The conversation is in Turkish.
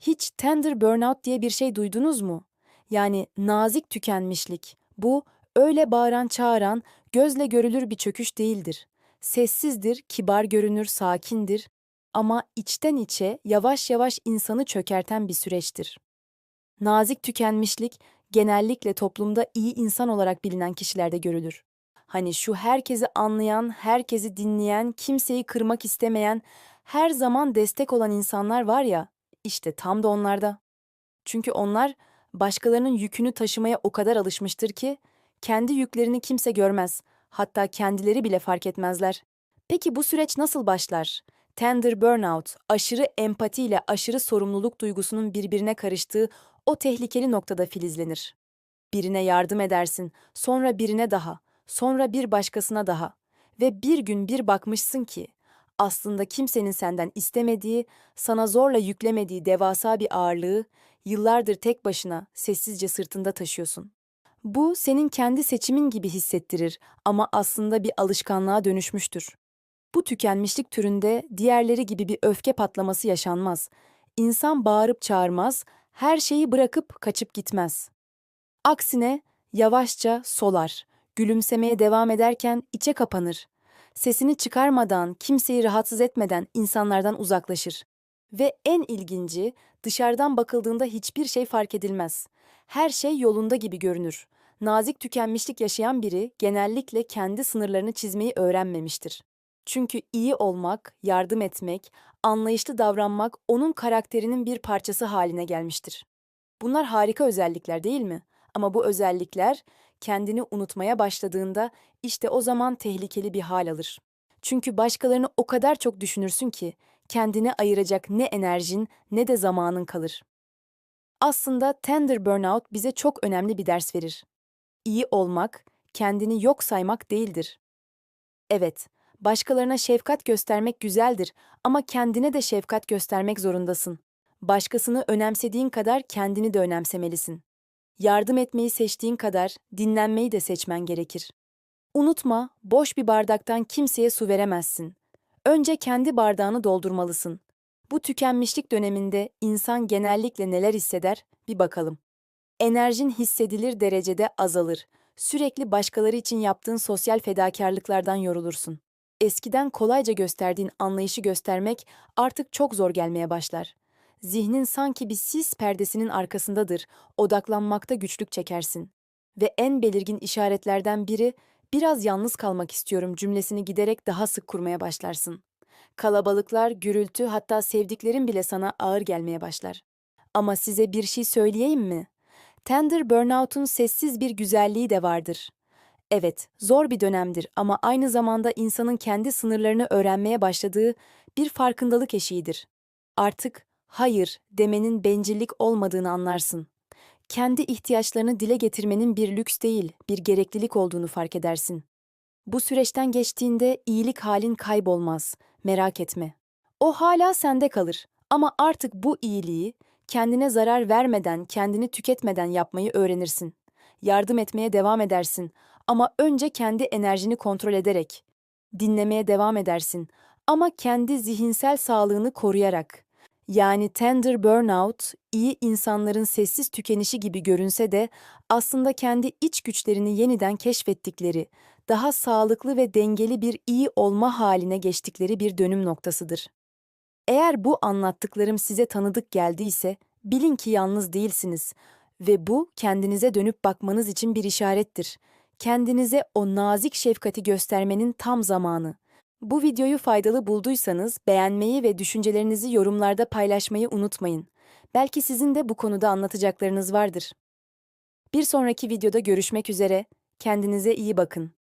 Hiç tender burnout diye bir şey duydunuz mu? Yani nazik tükenmişlik. Bu öyle bağıran çağıran, gözle görülür bir çöküş değildir. Sessizdir, kibar görünür, sakindir ama içten içe yavaş yavaş insanı çökerten bir süreçtir. Nazik tükenmişlik genellikle toplumda iyi insan olarak bilinen kişilerde görülür. Hani şu herkesi anlayan, herkesi dinleyen, kimseyi kırmak istemeyen, her zaman destek olan insanlar var ya, işte tam da onlarda. Çünkü onlar başkalarının yükünü taşımaya o kadar alışmıştır ki kendi yüklerini kimse görmez. Hatta kendileri bile fark etmezler. Peki bu süreç nasıl başlar? Tender burnout, aşırı empati ile aşırı sorumluluk duygusunun birbirine karıştığı o tehlikeli noktada filizlenir. Birine yardım edersin, sonra birine daha, sonra bir başkasına daha ve bir gün bir bakmışsın ki aslında kimsenin senden istemediği, sana zorla yüklemediği devasa bir ağırlığı yıllardır tek başına sessizce sırtında taşıyorsun. Bu senin kendi seçimin gibi hissettirir ama aslında bir alışkanlığa dönüşmüştür. Bu tükenmişlik türünde diğerleri gibi bir öfke patlaması yaşanmaz. İnsan bağırıp çağırmaz, her şeyi bırakıp kaçıp gitmez. Aksine yavaşça solar, gülümsemeye devam ederken içe kapanır. Sesini çıkarmadan, kimseyi rahatsız etmeden insanlardan uzaklaşır. Ve en ilginci, dışarıdan bakıldığında hiçbir şey fark edilmez. Her şey yolunda gibi görünür. Nazik tükenmişlik yaşayan biri genellikle kendi sınırlarını çizmeyi öğrenmemiştir. Çünkü iyi olmak, yardım etmek, anlayışlı davranmak onun karakterinin bir parçası haline gelmiştir. Bunlar harika özellikler değil mi? Ama bu özellikler kendini unutmaya başladığında işte o zaman tehlikeli bir hal alır. Çünkü başkalarını o kadar çok düşünürsün ki kendine ayıracak ne enerjin ne de zamanın kalır. Aslında tender burnout bize çok önemli bir ders verir. İyi olmak, kendini yok saymak değildir. Evet, başkalarına şefkat göstermek güzeldir ama kendine de şefkat göstermek zorundasın. Başkasını önemsediğin kadar kendini de önemsemelisin. Yardım etmeyi seçtiğin kadar dinlenmeyi de seçmen gerekir. Unutma, boş bir bardaktan kimseye su veremezsin. Önce kendi bardağını doldurmalısın. Bu tükenmişlik döneminde insan genellikle neler hisseder bir bakalım. Enerjin hissedilir derecede azalır. Sürekli başkaları için yaptığın sosyal fedakarlıklardan yorulursun. Eskiden kolayca gösterdiğin anlayışı göstermek artık çok zor gelmeye başlar. Zihnin sanki bir sis perdesinin arkasındadır, odaklanmakta güçlük çekersin. Ve en belirgin işaretlerden biri, biraz yalnız kalmak istiyorum cümlesini giderek daha sık kurmaya başlarsın. Kalabalıklar, gürültü hatta sevdiklerin bile sana ağır gelmeye başlar. Ama size bir şey söyleyeyim mi? Tender burnout'un sessiz bir güzelliği de vardır. Evet, zor bir dönemdir ama aynı zamanda insanın kendi sınırlarını öğrenmeye başladığı bir farkındalık eşiğidir. Artık hayır demenin bencillik olmadığını anlarsın. Kendi ihtiyaçlarını dile getirmenin bir lüks değil, bir gereklilik olduğunu fark edersin. Bu süreçten geçtiğinde iyilik halin kaybolmaz, merak etme. O hala sende kalır ama artık bu iyiliği kendine zarar vermeden, kendini tüketmeden yapmayı öğrenirsin. Yardım etmeye devam edersin ama önce kendi enerjini kontrol ederek. Dinlemeye devam edersin ama kendi zihinsel sağlığını koruyarak. Yani tender burnout, iyi insanların sessiz tükenişi gibi görünse de aslında kendi iç güçlerini yeniden keşfettikleri, daha sağlıklı ve dengeli bir iyi olma haline geçtikleri bir dönüm noktasıdır. Eğer bu anlattıklarım size tanıdık geldiyse, bilin ki yalnız değilsiniz ve bu kendinize dönüp bakmanız için bir işarettir. Kendinize o nazik şefkati göstermenin tam zamanı. Bu videoyu faydalı bulduysanız beğenmeyi ve düşüncelerinizi yorumlarda paylaşmayı unutmayın. Belki sizin de bu konuda anlatacaklarınız vardır. Bir sonraki videoda görüşmek üzere. Kendinize iyi bakın.